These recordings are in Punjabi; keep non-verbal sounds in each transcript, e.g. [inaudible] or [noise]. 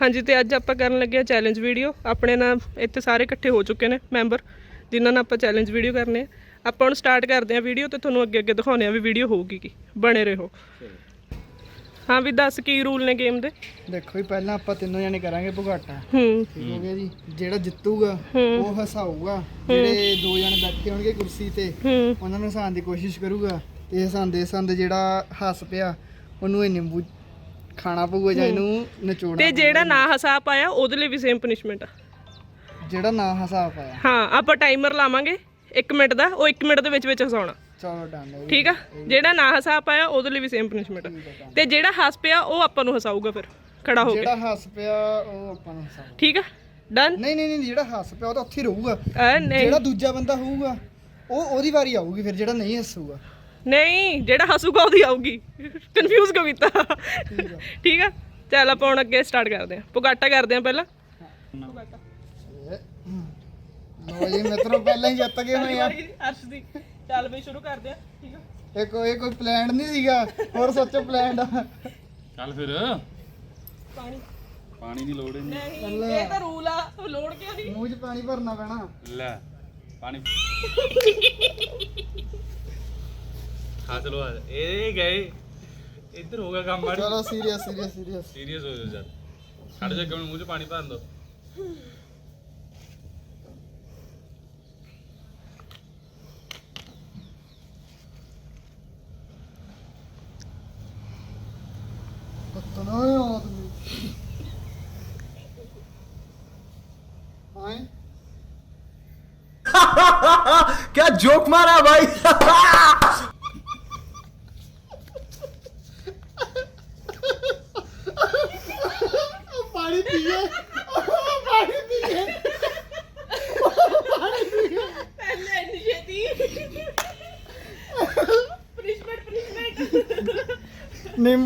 ਹਾਂਜੀ ਤੇ ਅੱਜ ਆਪਾਂ ਕਰਨ ਲੱਗੇ ਆ ਚੈਲੰਜ ਵੀਡੀਓ ਆਪਣੇ ਨਾਲ ਇੱਥੇ ਸਾਰੇ ਇਕੱਠੇ ਹੋ ਚੁੱਕੇ ਨੇ ਮੈਂਬਰ ਜਿਨ੍ਹਾਂ ਨਾਲ ਆਪਾਂ ਚੈਲੰਜ ਵੀਡੀਓ ਕਰਨੇ ਆ। ਆਪਾਂ ਹੁਣ ਸਟਾਰਟ ਕਰਦੇ ਆ ਵੀਡੀਓ ਤੇ ਤੁਹਾਨੂੰ ਅੱਗੇ ਅੱਗੇ ਦਿਖਾਉਂਦੇ ਆ ਵੀ ਵੀਡੀਓ ਹੋਊਗੀ ਕੀ ਬਣੇ ਰਹੋ। ਹਾਂ ਵੀ ਦੱਸ ਕੀ ਰੂਲ ਨੇ ਗੇਮ ਦੇ? ਦੇਖੋ ਜੀ ਪਹਿਲਾਂ ਆਪਾਂ ਤਿੰਨੋਂ ਜਣੇ ਕਰਾਂਗੇ ਭੁਗਾਟਾ। ਹੂੰ। ਠੀਕ ਹੋ ਗਿਆ ਜੀ। ਜਿਹੜਾ ਜਿੱਤੂਗਾ। ਉਹ ਹਸਾਊਗਾ। ਜਿਹੜੇ ਦੋ ਜਣੇ ਬੈਠੇ ਹੋਣਗੇ ਕੁਰਸੀ ਤੇ ਉਹਨਾਂ ਨੂੰ ਹਸਾਉਣ ਦੀ ਕੋਸ਼ਿਸ਼ ਕਰੂਗਾ। ਤੇ ਹਸਾਉਂਦੇ ਹਸਾਉਂਦੇ ਜਿਹੜਾ ਹੱਸ ਪਿਆ ਉਹਨੂੰ ਇਹ ਨਿੰਬੂ ਖਾਣਾ ਪਊਗਾ ਜਾਂ ਇਹਨੂੰ ਨਚੋੜਨਾ ਤੇ ਜਿਹੜਾ ਨਾ ਹਸਾ ਪਾਇਆ ਉਹਦੇ ਲਈ ਵੀ ਸੇਮ ਪਨਿਸ਼ਮੈਂਟ ਆ। ਜਿਹੜਾ ਨਾ ਹਸਾ ਪਾਇਆ ਹਾਂ ਆਪਾਂ ਟਾਈਮਰ ਲਾਵਾਂਗੇ। 1 ਮਿੰਟ ਦਾ ਉਹ 1 ਮਿੰਟ ਦੇ ਵਿੱਚ ਵਿੱਚ ਹਸਾਉਣਾ। ਚਲੋ ਡਨ ਹੈ ਠੀਕ ਆ? ਜਿਹੜਾ ਨਾ ਹਸਾ ਪਾਇਆ ਉਹਦੇ ਲਈ ਵੀ ਸੇਮ ਪਨਿਸ਼ਮੈਂਟ ਤੇ ਜਿਹੜਾ ਹੱਸ ਪਿਆ ਉਹ ਆਪਾਂ ਨੂੰ ਹਸਾਊਗਾ ਫਿਰ ਖੜਾ ਹੋ ਕੇ। ਜਿਹੜਾ ਹੱਸ ਪਿਆ ਉਹ ਆਪਾਂ ਨੂੰ ਹਸਾਊਗਾ। ਠੀਕ ਆ? ਡਨ ਨਹੀਂ ਨਹੀਂ ਨਹੀਂ ਜਿਹੜਾ ਹੱਸ ਪਿਆ ਉਹ ਤਾਂ ਉੱਥੇ ਹੀ ਰਹੂਗਾ। ਐ ਨਹੀਂ। ਜਿਹੜਾ ਦੂਜਾ ਬੰਦਾ ਹੋਊਗਾ ਉਹ ਉਹਦੀ ਵਾਰੀ ਆਊਗੀ ਫਿਰ ਜਿਹੜਾ ਨਹੀਂ ਹੱਸੂਗਾ। ਨਹੀਂ ਜਿਹੜਾ ਹੱਸੂਗਾ ਉਹਦੀ ਆਊਗੀ। ਕਨਫਿਊਜ਼ ਕਿਉਂ ਕੀਤਾ? ਠੀਕ ਆ? ਚੱਲ ਆਪਾਂ ਹੁਣ ਅੱਗੇ ਸਟਾਰਟ ਕਰਦੇ ਹਾਂ। ਪੁਗਾਟਾ ਕਰਦੇ ਹਾਂ ਪਹਿਲਾਂ। ਲੋ ਜੀ ਮਿੱਤਰੋ ਪਹਿਲਾਂ ਹੀ ਜਿੱਤ ਗਏ ਹੋਏ ਆ। ਅਰਸ਼ ਦੀ ਚੱਲ ਬਈ ਸ਼ੁਰੂ ਕਰਦੇ ਹਾਂ। ਠੀਕ ਆ? ਇਹ ਕੋਈ ਕੋਈ ਪਲਾਨ ਨਹੀਂ ਸੀਗਾ। ਹੋਰ ਸੋਚੋ ਪਲਾਨ ਆ। ਚੱਲ ਫਿਰ। ਪਾਣੀ। ਪਾਣੀ ਦੀ ਲੋੜ ਹੀ ਨਹੀਂ। ਨਹੀਂ ਇਹ ਤਾਂ ਰੂਲ ਆ। ਲੋੜ ਕਿਉਂ ਨਹੀਂ? ਮੂੰਹ 'ਚ ਪਾਣੀ ਭਰਨਾ ਪੈਣਾ। ਲੈ ਪਾਣੀ क्या जोक मारा भाई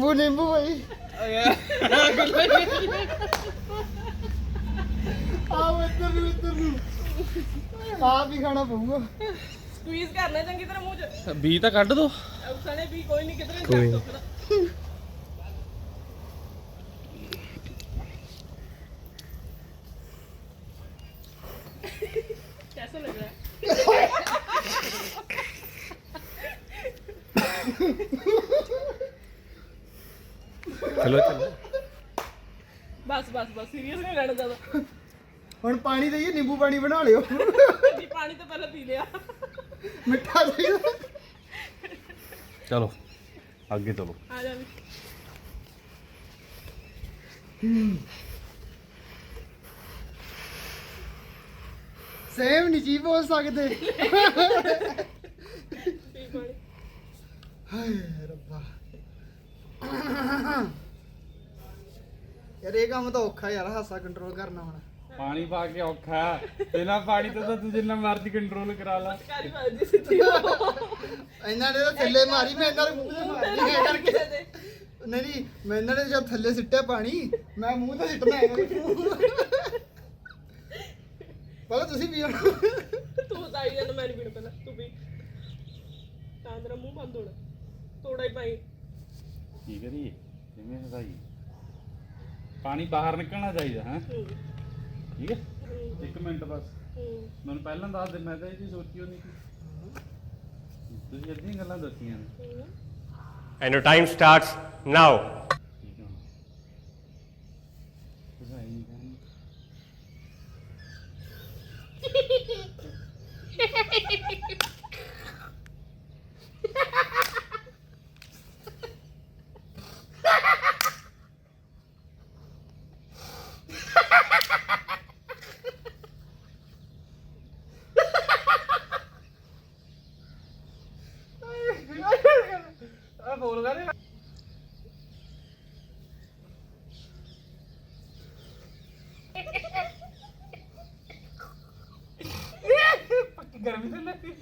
ਪਨਿਸ਼ਮੈਂਟ ਨਿੰਬੂ ਨਿੰਬੂ ਭਾਈ ਆਓ ਇੱਧਰ ਨੂੰ ਇੱਧਰ ਨੂੰ ਆਪ ਹੀ ਖਾਣਾ ਪਊਗਾ ਸਕਵੀਜ਼ ਕਰਨਾ ਚੰਗੀ ਤਰ੍ਹਾਂ ਮੂੰਹ ਚ। ਬੀ ਤਾਂ ਕੱਢ ਦੋ। ਉਸਨੇ ਵੀ ਕੋਈ ਨਹੀਂ ਕਿਧਰੇ ਨਹੀਂ ਜਾ ਸਕਦਾ। ਚਲੋ ਚਲੋ। ਬਸ ਬਸ ਬਸ ਸੀਰੀਅਸ ਨਹੀਂ ਲੈਣਾ ਜ਼ਿਆਦਾ। ਹੁਣ ਪਾਣੀ ਦਈਏ ਨਿੰਬੂ ਪਾਣੀ ਬਣਾ ਲਿਓ। ਜੀ ਪਾਣੀ ਤਾਂ ਪਹਿਲਾਂ ਪੀ ਲਿਆ। ਮਿੱਠਾ ਚਾਹੀਦਾ ਚਲੋ ਅੱਗੇ ਚਲੋ। ਆ ਜਾ ਵੀ। ਸੇਮ ਨਹੀਂ ਜੀ ਬੋਲ ਸਕਦੇ। ਹਾਏ ਰੱਬਾ। ਯਾਰ ਇਹ ਕੰਮ ਤਾਂ ਔਖਾ ਯਾਰ ਹਾਸਾ ਕੰਟਰੋਲ ਕਰਨਾ ਹੁਣ। ਪਾਣੀ ਪਾ ਕੇ ਔਖਾ। ਹੈ। ਪਾਣੀ ਤੋਂ ਤਾਂ ਤੂੰ ਜਿੰਨਾ ਮਰਜ਼ੀ ਕੰਟਰੋਲ ਕਰਾ ਲਾ। ਇਹਨਾਂ ਨੇ ਤਾਂ ਥੱਲੇ ਮਾਰੀ ਮੈਂ ਇਹਨਾਂ ਦੇ ਮੂੰਹ ਤੇ ਮਾਰੀ। ਇਹ ਕਰਕੇ ਨਹੀਂ ਨਹੀਂ ਮੈਂ ਇਹਨਾਂ ਨੇ ਜਦ ਥੱਲੇ ਸਿੱਟਿਆ ਪਾਣੀ ਮੈਂ ਮੂੰਹ ਤੇ ਸਿੱਟਦਾ ਇਹਨਾਂ ਪਹਿਲਾਂ ਤੁਸੀਂ ਵੀ ਤੂੰ ਤਾਂ ਆਈ ਮੈਂ ਨਹੀਂ ਪਹਿਲਾਂ ਤੂੰ ਵੀ। ਤਾਂ ਤੇਰਾ ਮੂੰਹ ਬੰਦ ਹੋਣਾ। ਥੋੜਾ ਹੀ ਪਾਈ। ਕੀ ਕਰੀਏ? ਜਿਵੇਂ ਹਸਾਈ ਪਾਣੀ ਬਾਹਰ ਨਿਕਲਣਾ ਚਾਹੀਦਾ ਹੈ? ਠੀਕ ਹੈ? ਇੱਕ ਮਿੰਟ ਬਸ। ਮੈਨੂੰ ਪਹਿਲਾਂ ਦੱਸ ਦੇ ਮੈਂ ਤਾਂ ਇਹ ਚੀਜ਼ ਸੋਚੀ ਹੋਣੀ ਸੀ। ਤੁਸੀਂ ਅੱਧੀਆਂ ਗੱਲਾਂ ਦੱਸੀਆਂ ਨੇ। ਹੂੰ। And your time starts now. ਠੀਕ ਹੈ ਹਸਾਈ ਨਹੀਂ ਕਰਨੀ ਆ ਬੋਲ ਪੱਕੀ ਗਰਮੀ ਤੇ ਲੱਗੀ।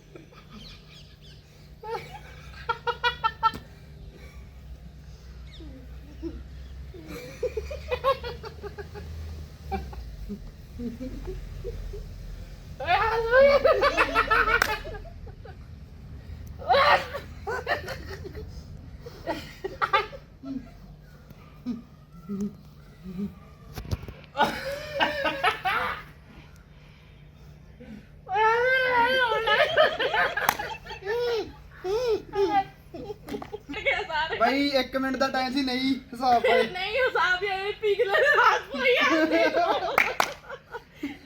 ਮਿੰਟ ਦਾ ਟਾਈਮ ਸੀ ਨਹੀਂ ਹਿਸਾਬ ਪਾਏ [laughs] ਨਹੀਂ ਹਿਸਾਬ ਇਹ ਪਿਘਲੇ ਦੇ ਰਾਤ ਪਈ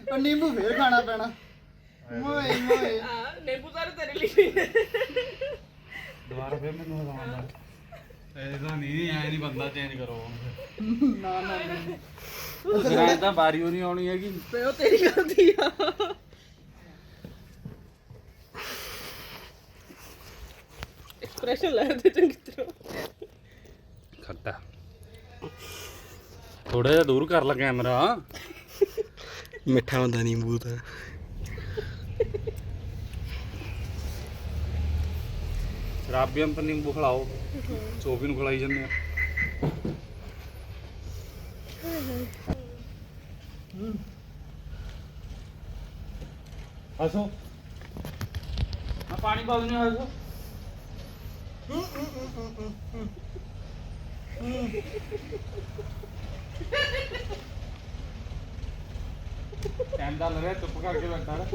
ਉਹ ਨਿੰਬੂ ਫੇਰ ਖਾਣਾ ਪੈਣਾ। ਮੋਏ ਮੋਏ। ਆ ਨਿੰਬੂ ਸਾਰੇ ਤੇਰੇ ਲਈ ਦੁਬਾਰਾ ਫਿਰ ਮੈਨੂੰ ਹਰਾਉਣਾ ਐਸਾ ਨਹੀਂ ਐ ਨਹੀਂ ਬੰਦਾ ਚੇਂਜ ਕਰੋ ਨਾ ਨਾ ਐ ਤਾਂ ਬਾਰੀ ਨਹੀਂ ਆਉਣੀ ਹੈਗੀ। ਤੇ ਉਹ ਤੇਰੀ ਗਲਤੀ ਆ। ਐਕਸਪ੍ਰੈਸ਼ਨ ਲੈ ਦੇ ਚੰਗੀ ਤਰ੍ਹਾਂ ਖੱਟਾ ਥੋੜਾ ਜਿਹਾ ਦੂਰ ਕਰ ਲਾ ਕੈਮਰਾ। ਮਿੱਠਾ ਹੁੰਦਾ ਨਿੰਬੂ ਤਾਂ। ਸ਼ਰਾਬੀਆਂ ਪਰ ਨਿੰਬੂ ਖਿਲਾਓ। ਸੋਫੀ ਨੂੰ ਖਿਲਾਈ ਜਾਂਦੇ ਆ। ਹਸੋ। ਆ ਪਾਣੀ ਪਾ ਦਿੰਦੇ ਹਸੋ। ਟਾਈਮ ਦਾ ਲੜਿਆ ਚੁੱਪ ਕਰਕੇ ਬੈਠਾ ਰਹਿ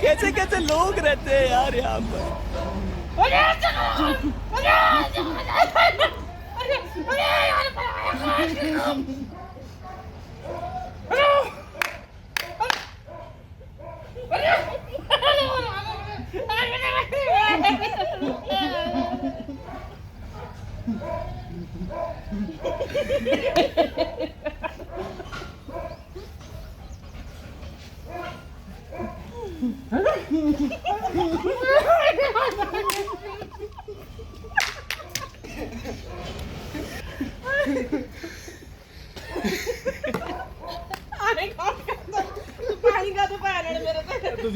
कैसे कैसे लोग रहते हैं यार यहाँ पर Huh?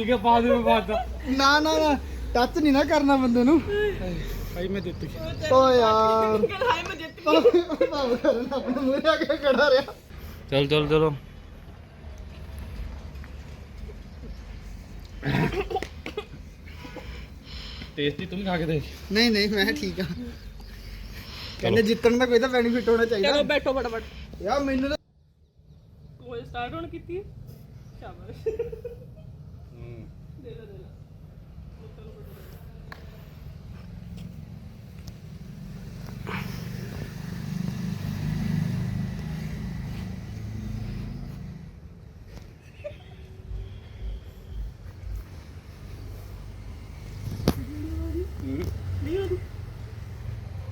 ਕੀ ਪਾ ਦਿਓ ਬਾਦਾ ਨਾ ਨਾ ਨਾ ਟੱਚ ਨਹੀਂ ਨਾ ਕਰਨਾ ਬੰਦੇ ਨੂੰ। ਭਾਈ ਮੈਂ ਦਿੱਤੀ ਓ ਯਾਰ। ਹਾਏ ਮੈਂ ਜਿੱਤ ਗਈ ਆਪਣੇ ਮੂਹਰੇ ਆ ਕੇ ਖੜਾ ਰਿਹਾ। ਚਲ ਚਲ ਚਲੋ। ਟੇਸਟੀ ਤੂੰ ਖਾ ਕੇ ਦੇਖ। ਨਹੀਂ ਨਹੀਂ ਮੈਂ ਠੀਕ ਆ। ਕਹਿੰਦੇ ਜਿੱਤਣ ਦਾ ਕੋਈ ਤਾਂ ਬੈਨੀਫਿਟ ਹੋਣਾ ਚਲੋ ਚਾਹੀਦਾ ਬੈਠੋ ਫਟਾਫਟ। ਯਾਰ ਮੈਨੂੰ ਤਾਂ ਕੋਈ ਸਟਾਰਟ ਹੋਣ ਕੀਤੀ। ਹੈ ਸ਼ਾਬਾਸ਼। ਹੂੰ ਦੇ ਲੈ ਦੇ ਲੈ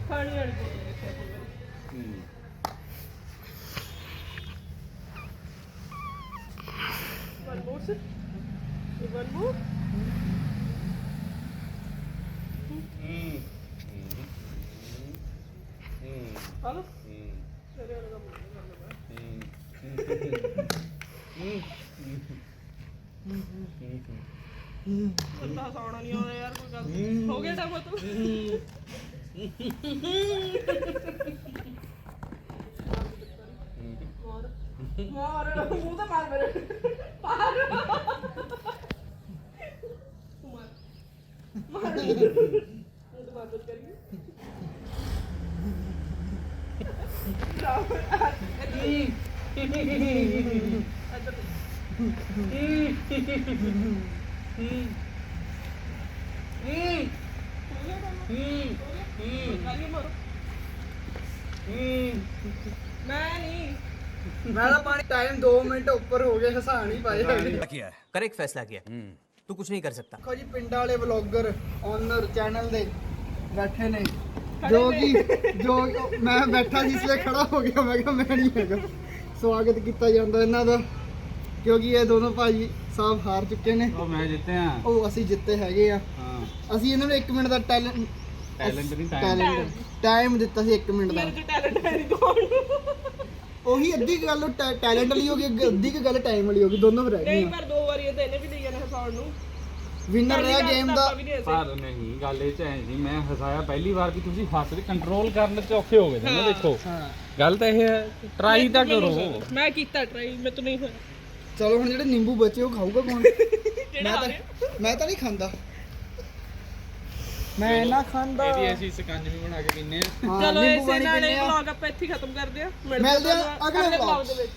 ਪਾਣੀ ਵਾਲੀ ਬੋਤਲ ਦੇਖਿਆ ਕੋਈ ਵਾਰੀ। ਹੂੰ One more, sir. One more. ਹੂੰ ਹੂੰ Hello. ਹੂੰ ਤੇਰੇ ਵਾਲਾ ਕੰਮ ਨਹੀਂ ਕਰਨਾ ਮੈਂ। ਬੰਦਾ ਸੌਣਾ ਨਹੀਂ ਆਉਂਦਾ ਯਾਰ ਕੋਈ ਗੱਲ ਹੋ ਗਿਆ ਟਾਈਮ ਤੂੰ ਮਾਰ ਮਾਰ ਮੂੰਹ ਤਾਂ ਮਾਰ ਮੇਰੇ ਮਾਰ ਮਾਰ ਮਾਰ ਮੂੰਹ ਤਾਂ ਮਾਰ ਇੱਧਰ ਮੈਂ ਨਹੀਂ ਮੈਂ ਤਾਂ ਪਾਣੀ ਟਾਈਮ 2 ਮਿੰਟ ਉੱਪਰ ਹੋ ਗਏ ਹਸਾ ਨਹੀਂ ਪਾਏ ਹੈਗੇ किया है करेक्ट फैसला किया तू कुछ नहीं कर सकता ਦੇਖੋ ਜੀ ਪਿੰਡਾਂ ਵਾਲੇ ਵਲੌਗਰ ਓਨਰ ਚੈਨਲ ਦੇ ਬੈਠੇ ਨੇ ਜੋ ਕਿ ਜੋ ਮੈਂ ਬੈਠਾ ਸੀ ਇਸ ਲਈ ਖੜਾ ਹੋ ਗਿਆ ਮੈਂ ਕਿਹਾ ਮੈਂ ਨਹੀਂ ਹੈਗਾ ਸਵਾਗਤ ਕੀਤਾ ਜਾਂਦਾ ਇਹਨਾਂ ਦਾ ਕਿਉਂਕਿ ਇਹ ਦੋਨੋਂ ਭਾਈ ਸਾਹਿਬ ਹਾਰ ਚੁੱਕੇ ਨੇ। ਉਹ ਮੈਂ ਜਿੱਤਿਆ ਉਹ ਅਸੀਂ ਜਿੱਤੇ ਹੈਗੇ ਆ। ਹਾਂ। ਅਸੀਂ ਇਹਨਾਂ ਨੂੰ 1 ਮਿੰਟ ਦਾ ਟੈਲੈਂਟ ਟੈਲੈਂਟ ਨਹੀਂ ਟਾਈਮ ਟਾਈਮ ਦਿੱਤਾ ਸੀ 1 ਮਿੰਟ ਦਾ। ਮੇਰੇ ਚ ਟੈਲੈਂਟ ਹੈ ਨਹੀਂ ਦੋਣ ਉਹੀ ਅੱਧੀ ਗੱਲ ਟੈਲੈਂਟ ਵਾਲੀ ਹੋ ਗਈ ਅੱਧੀ ਗੱਲ ਟਾਈਮ ਵਾਲੀ ਹੋ ਗਈ ਦੋਨੋਂ ਰਹਿ ਨਹੀਂ ਗਈਆਂ। ਪਰ ਦੋ ਵਾਰੀ ਇਹ ਤਾਂ ਇਹਨੇ ਵੀ ਲਈ ਜਾਣਾ ਹਸਾਉਣ ਨੂੰ। ਵਿਨਰ ਰਿਹਾ ਗੇਮ ਦਾ। ਪਰ ਨਹੀਂ ਗੱਲ ਇਹ ਚ ਐ ਸੀ ਮੈਂ ਹਸਾਇਆ ਪਹਿਲੀ ਵਾਰ ਕਿ ਤੁਸੀਂ ਹੱਸ ਕੇ ਕੰਟਰੋਲ ਕਰਨ ਚ ਔਖੇ ਹੋ ਗਏ ਨਾ ਦੇਖੋ। ਗੱਲ ਤਾਂ ਇਹ ਹੈ ਟਰਾਈ ਤਾਂ ਕਰੋ। ਮੈਂ ਕੀਤਾ ਟਰਾਈ ਮੈਂ ਤਾਂ ਨਹੀਂ ਹੋਇਆ ਚਲੋ ਹੁਣ ਜਿਹੜੇ ਨਿੰਬੂ ਬਚੇ ਉਹ ਖਾਊਗਾ ਕੌਣ? ਮੈਂ ਤਾਂ ਮੈਂ ਤਾਂ ਨਹੀਂ ਖਾਂਦਾ। ਮੈਂ ਨਾ ਖਾਂਦਾ। ਇਹਦੀ ਅਸੀਂ ਸਕੰਜਵੀ ਬਣਾ ਕੇ ਪੀਨੇ ਆ ਚਲੋ ਇਸੇ ਨਾਲ ਇਹ ਵਲੌਗ ਆਪਾਂ ਇੱਥੇ ਖਤਮ ਕਰਦੇ ਆ ਮਿਲਦੇ ਆ ਅਗਲੇ vlog ਦੇ ਵਿੱਚ।